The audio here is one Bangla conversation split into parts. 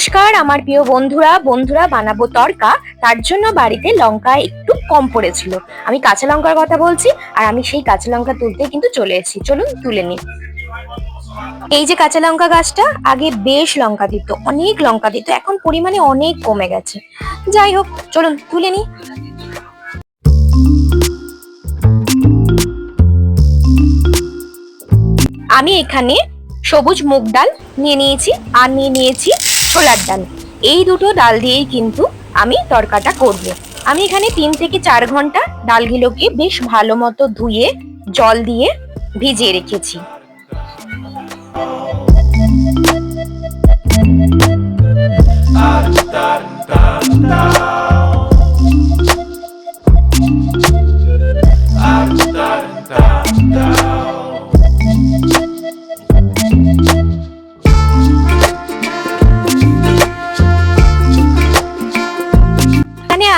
নমস্কার, আমার প্রিয় বন্ধুরা বন্ধুরা বানাবো তরকা তার জন্য বাড়িতে লঙ্কা একটু কম পড়েছিল। আমি কাঁচা লঙ্কার কথা বলছি, আর আমি সেই কাঁচা লঙ্কা তুলতে কিন্তু চলে এসেছি। চলুন তুলে নিই। এই যে কাঁচা লঙ্কা গাছটা, আগে বেশ লঙ্কা দিত, অনেক লঙ্কা দিত, এখন পরিমাণে অনেক কমে গেছে। যাই হোক, চলুন তুলে নিই। আমি এখানে সবুজ মুগ ডাল নিয়ে নিয়েছি, আর নিয়ে নিয়েছি ছোলার ডাল। এই দুটো ডাল দিয়েই কিন্তু আমি তরকাটা করব। আমি এখানে তিন থেকে চার ঘণ্টা ডালগুলোকে বেশ ভালো মতো ধুয়ে, জল দিয়ে ভিজিয়ে রেখেছি।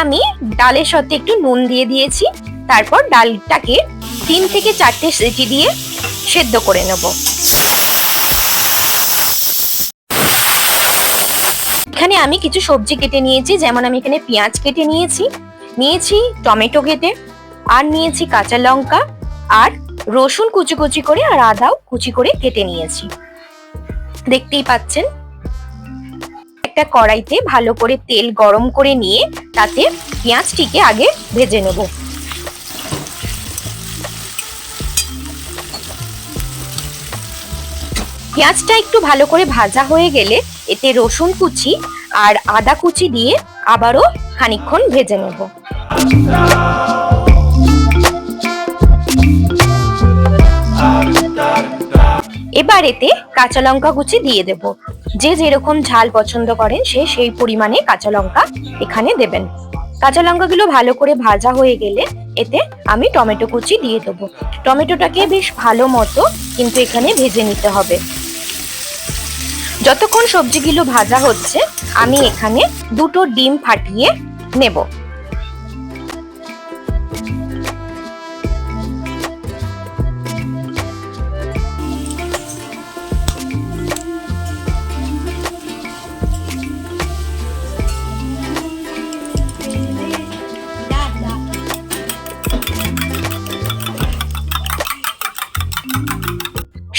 আমি ডালের সাথে একটু নুন দিয়ে দিয়েছি। তারপর ডালটাকে তিন থেকে চারটে সিটি দিয়ে সেদ্ধ করে নেব। এখানে আমি কিছু সবজি কেটে নিয়েছি, যেমন আমি এখানে পেঁয়াজ কেটে নিয়েছি। নিয়েছি টমেটো কেটে, আর নিয়েছি কাঁচা লঙ্কা, আর রসুন কুচি কুচি করে আর আদাও কুচি করে কেটে নিয়েছি। দেখতেই পাচ্ছেন একটা কড়াইতে ভালো করে তেল গরম করে নিয়ে তাতে পেঁয়াজটিকে আগে ভেজে নেব। পেঁয়াজটা একটু ভালো করে ভাজা হয়ে গেলে এতে রসুন কুচি আর আদা কুচি দিয়ে আবারও খানিকক্ষণ ভেজে নেব। এবার এতে কাঁচা লঙ্কা কুচি দিয়ে দেব। যে যেরকম ঝাল পছন্দ করেন, সে সেই পরিমাণে কাঁচা লঙ্কা এখানে দেবেন। কাঁচা লঙ্কাগুলো ভালো করে ভাজা হয়ে গেলে এতে আমি টমেটো কুচি দিয়ে দেবো। টমেটোটাকে বেশ ভালো মতো কিন্তু এখানে ভেজে নিতে হবে। যতক্ষণ সবজিগুলো ভাজা হচ্ছে, আমি এখানে দুটো ডিম ফাটিয়ে নেব।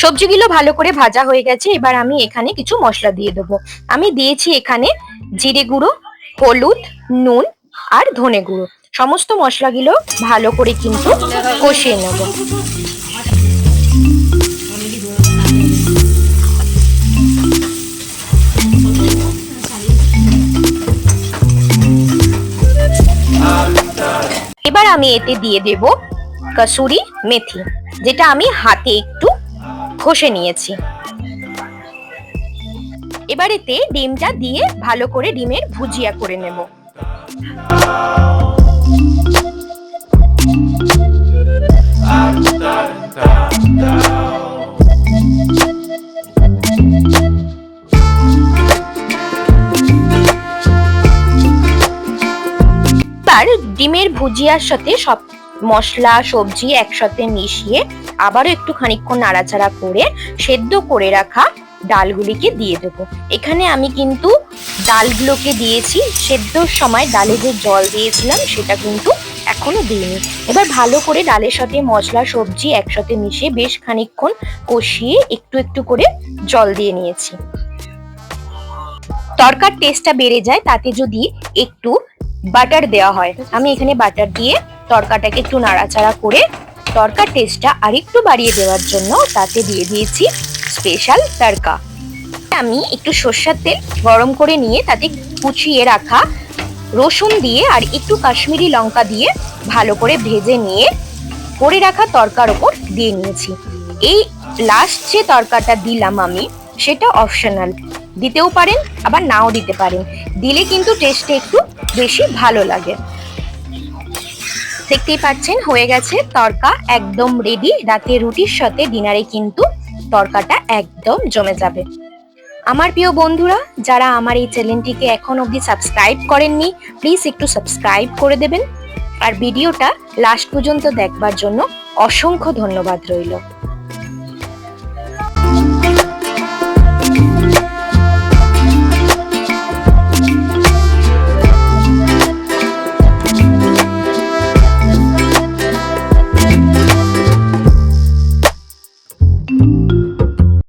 সবজিগুলো ভালো করে ভাজা হয়ে গেছে, এবার আমি এখানে কিছু মশলা দিয়ে দেবো। আমি দিয়েছি এখানে জিরে গুঁড়ো, হলুদ, নুন আর ধনে গুঁড়ো। সমস্ত মশলাগুলো ভালো করে কিন্তু কষিয়ে নেব। এবার আমি এতে দিয়ে দেব কসুরি মেথি, যেটা আমি হাতে একটু ঘষে নিয়েছি। এবার এতে ডিমটা দিয়ে ভালো করে ডিমের ভুজিয়া করে নেব। ডিমের ভুজিয়ার সাথে সব মশলা, সবজি একসাথে মিশিয়ে আবারও একটু খানিকক্ষণ নাড়াচাড়া করে সেদ্ধ করে রাখা ডালগুলিকে দিয়ে দেবো। এখানে আমি কিন্তু ডালগুলোকে দিয়েছি। সেদ্ধর সময় ডালে যে জল দিয়েছিলাম সেটা কিন্তু এখনও দিইনি। এবার ভালো করে ডালের সাথে মশলা, সবজি একসাথে মিশিয়ে বেশ খানিকক্ষণ কষিয়ে একটু একটু করে জল দিয়ে নিয়েছি। তরকার টেস্টটা বেড়ে যায়, তাতে যদি একটু বাটার দেওয়া হয়। আমি এখানে বাটার দিয়ে তরকাটাকে একটু নাড়াচাড়া করে তরকার টেস্টটা আরেকটু বাড়িয়ে দেওয়ার জন্য তাতে দিয়ে দিয়েছি স্পেশাল তরকা। আমি একটু সর্ষের তেল গরম করে নিয়ে তাতে কুচিয়ে রাখা রসুন দিয়ে আর একটু কাশ্মীরি লঙ্কা দিয়ে ভালো করে ভেজে নিয়ে করে রাখা তরকার ওপর দিয়ে নিয়েছি। এই লাস্ট যে তরকাটা দিলাম আমি, সেটা অপশনাল দিতেও পারেন, আবার নাও দিতে পারেন। দিলে কিন্তু টেস্টটা একটু বেশি ভালো লাগে। দেখতেই পাচ্ছেন, হয়ে গেছে তরকা একদম রেডি রাতে রুটির সাথে ডিনারে কিন্তু তরকাটা একদম জমে যাবে। আমার প্রিয় বন্ধুরা, যারা আমার এই চ্যানেলটিকে এখন অবধি সাবস্ক্রাইব করেননি প্লিজ একটু সাবস্ক্রাইব করে দেবেন। আর ভিডিওটা লাস্ট পর্যন্ত দেখবার জন্য অসংখ্য ধন্যবাদ রইল।